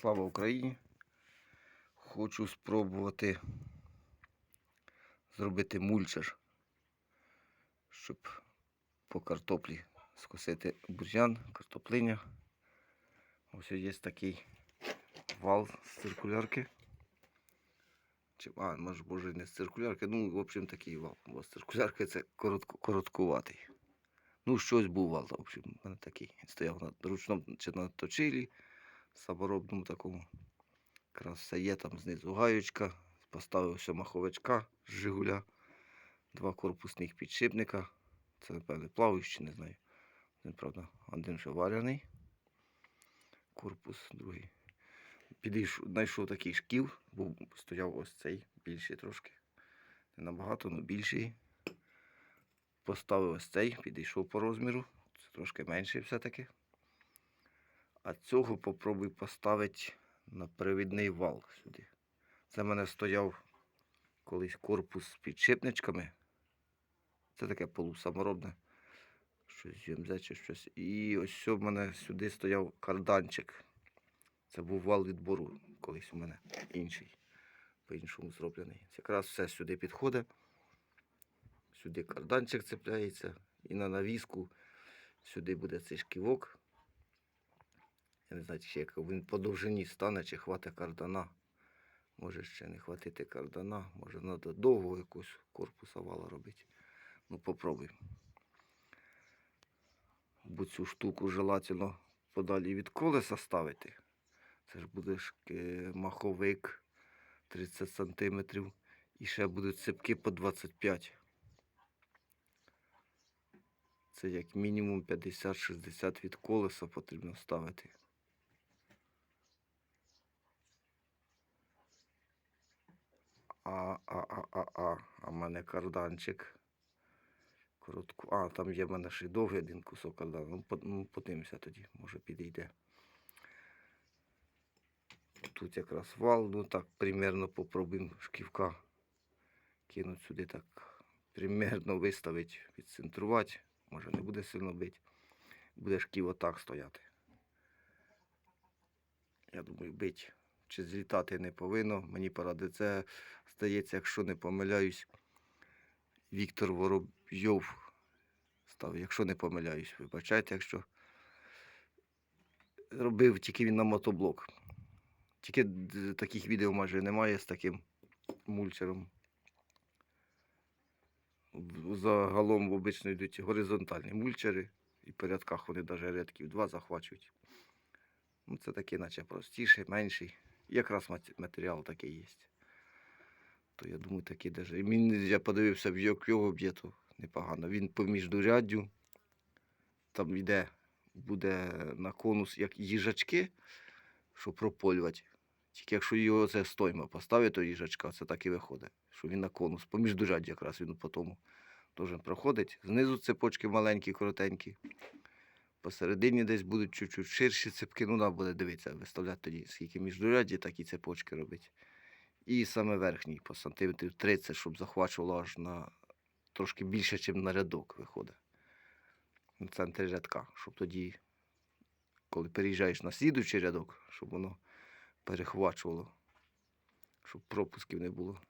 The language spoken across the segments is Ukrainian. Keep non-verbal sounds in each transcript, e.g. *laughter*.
Слава Україні! Хочу спробувати зробити мульчер, щоб по картоплі скосити бур'ян, картоплиня. Ось є такий вал з циркулярки. Чи, а, може, боже, не з циркулярки. Ну, в общем, такий вал. Бо з циркулярки це коротко, короткуватий. Ну, щось був вал, в общем, у мене такий. Стояв на ручному чи на точилі, саморобному такому. Якраз все є, там знизу гаючка. Поставив все маховичка з Жигуля, два корпусних підшипника. Це, напевне, плаваючі, не знаю. Один, правда, один ще варяний. Корпус, другий. Підійшов, знайшов такий шків, був, стояв ось цей, більший трошки. Не набагато, але більший. Поставив ось цей, підійшов по розміру. Це трошки менший все-таки. А цього попробуй поставити на привідний вал сюди. Це в мене стояв колись корпус з підшипничками. Це таке полусаморобне. Щось ЮМЗ чи щось. І ось в мене сюди стояв карданчик. Це був вал відбору колись у мене інший. По-іншому зроблений. Це якраз все сюди підходить. Сюди карданчик цепляється. І на навіску сюди буде цей шківок. Я не знаю, чи як він по довжині стане, чи хватить кардана. Може ще не хватити кардана, може треба довго якусь корпуса вала робити. Ну попробуй. Бо цю штуку желательно подалі від колеса ставити. Це ж буде е, маховик 30 см. І ще будуть цепки по 25. Це як мінімум 50-60 від колеса потрібно ставити. А, а, а, а, а, а в мене карданчик. Коротку. А, там є в мене ще й довгий один кусок кардану. Ну, по- ну, тоді, може підійде. Тут якраз вал, ну так, примерно попробуємо шківка кинуть сюди так, примерно виставити, відцентрувати. Може не буде сильно бити. Буде шків отак стояти. Я думаю, бить чи злітати не повинно. Мені порадить це, здається, якщо не помиляюсь, Віктор Воробйов став, якщо не помиляюсь, вибачайте, якщо робив тільки він на мотоблок. Тільки таких відео майже немає з таким мульчером. Загалом обично йдуть горизонтальні мульчери, і по рядках вони навіть рядків два захвачують. Ну, це такий, наче простіший, менший. Якраз матеріал такий є. То я думаю, такий даже. І він, я подивився в його б'єту непогано. Він по міждуряддю, там йде, буде на конус як їжачки, щоб прополювати. Тільки якщо його це стойма поставити, то їжачка, це так і виходить. Що він на конус. По міждуряддю якраз він по тому должен проходить. Знизу цепочки маленькі, коротенькі. Посередині десь будуть чуть-чуть ширші цепки, ну треба буде дивитися, виставляти тоді, скільки міждурядді, такі цепочки робити. І саме верхній по сантиметрів 30, щоб захвачувало аж на трошки більше, ніж на рядок виходить. На центрі рядка, щоб тоді, коли переїжджаєш на слідуючий рядок, щоб воно перехвачувало, щоб пропусків не було.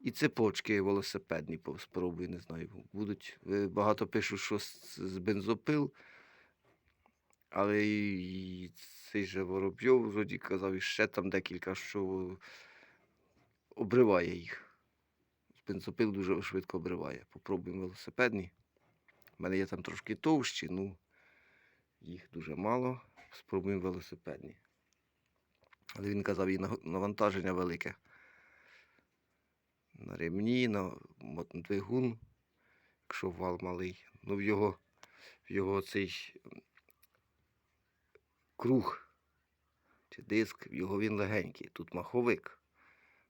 І цепочки велосипедні спробую, не знаю. Будуть. е, Багато пишуть, що з бензопил. Але і цей же Воробйов вроді казав, і ще там декілька, що обриває їх. Бензопил дуже швидко обриває. Попробуємо велосипедні. У мене є там трошки товщі, ну їх дуже мало. Спробуємо велосипедні. Але він казав, і навантаження велике. На ремні, на двигун, якщо вал малий. Ну, в його, в його цей круг чи диск, в його він легенький. Тут маховик.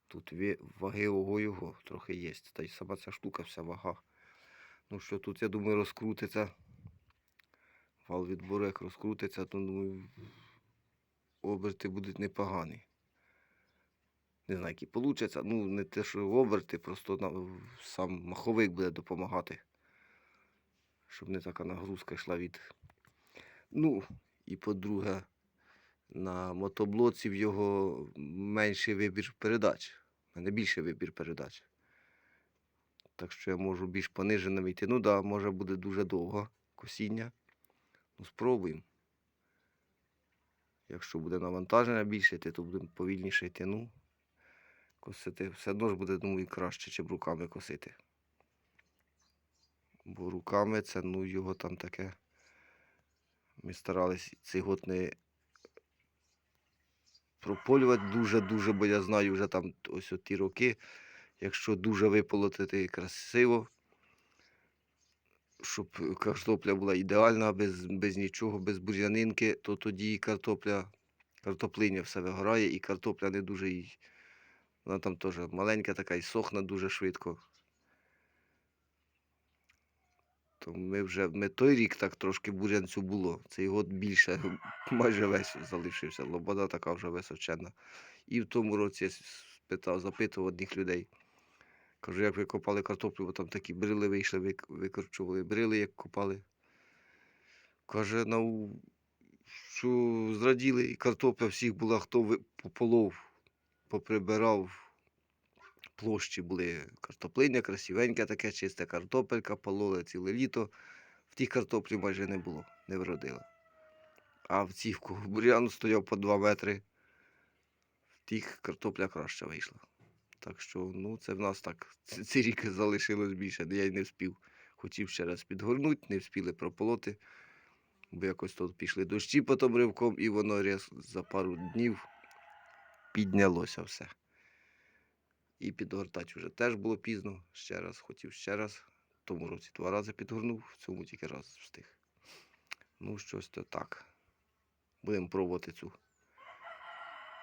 Тут ваги ого його трохи є. Та й сама ця штука, вся вага. Ну що тут, я думаю, розкрутиться. Вал відбору, як розкрутиться, то думаю, оберти будуть непогані. Не знаю, які получаться. Ну, не те, що оберти, просто сам маховик буде допомагати. Щоб не така нагрузка йшла від. Ну, і по-друге, На мотоблоці в його менший вибір передач. У мене більший вибір передач. Так що я можу більш пониженим йти. Ну да, може буде дуже довго косіння. Ну, спробуємо. Якщо буде навантаження більше то будемо повільніше йти. Ну, косити все одно ж буде, думаю, краще, чим руками косити. Бо руками це, ну, його там таке. Ми старались цей год не прополювати дуже-дуже, бо я знаю вже там ось ті роки, якщо дуже виполотити красиво, щоб картопля була ідеальна, без, без нічого, без бур'янинки, то тоді картопля, картоплиня все вигорає, і картопля не дуже й. Вона там теж маленька така і сохне дуже швидко. То ми вже ми той рік так трошки бур'янцю було. Цей год більше, *laughs* майже весь залишився. Лобода така вже височенна. І в тому році я спитав, запитував одних людей. Кажу, як ви копали картоплю, бо там такі брили вийшли, вик- викорчували брили, як копали. Каже, ну, що зраділи, і картопля всіх була, хто пополов, поприбирав. Площі були картоплиня, красивенька таке, чиста картопелька, пололи ціле літо. В тій картоплі майже не було, не вродила. А в кого бур'ян стояв по 2 метри, в тих картопля краще вийшла. Так що, ну, це в нас так. ц- Цей рік залишилось більше, я й не вспів. Хотів ще раз підгорнути, не вспіли прополоти. Бо якось тут пішли дощі потім ривком, і воно рез за пару днів піднялося все. І підгортати вже теж було пізно. Ще раз хотів ще раз. В тому році два рази підгорнув, в цьому тільки раз встиг. Ну, щось то так. Будемо пробувати цю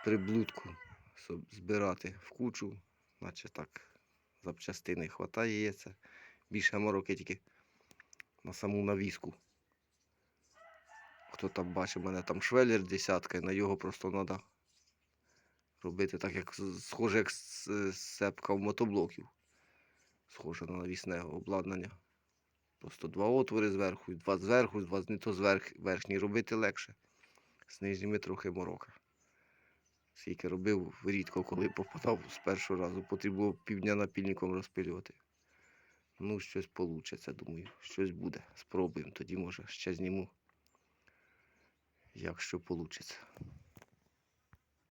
приблудку збирати в кучу, наче так запчастини хватає є це. Більше мороки тільки на саму навіску. Хто там бачив, мене там швеллер десятка, на його просто треба робити так, як схоже, як сепка в мотоблоків. Схоже на навісне обладнання. Просто два отвори зверху, два зверху, два не то зверх, верхній робити легше. З нижніми трохи морока. Скільки робив, рідко коли попадав з першого разу. Потрібно півдня напільником розпилювати. Ну, щось вийде, думаю. Щось буде. Спробуємо. Тоді може ще зніму. Якщо вийде.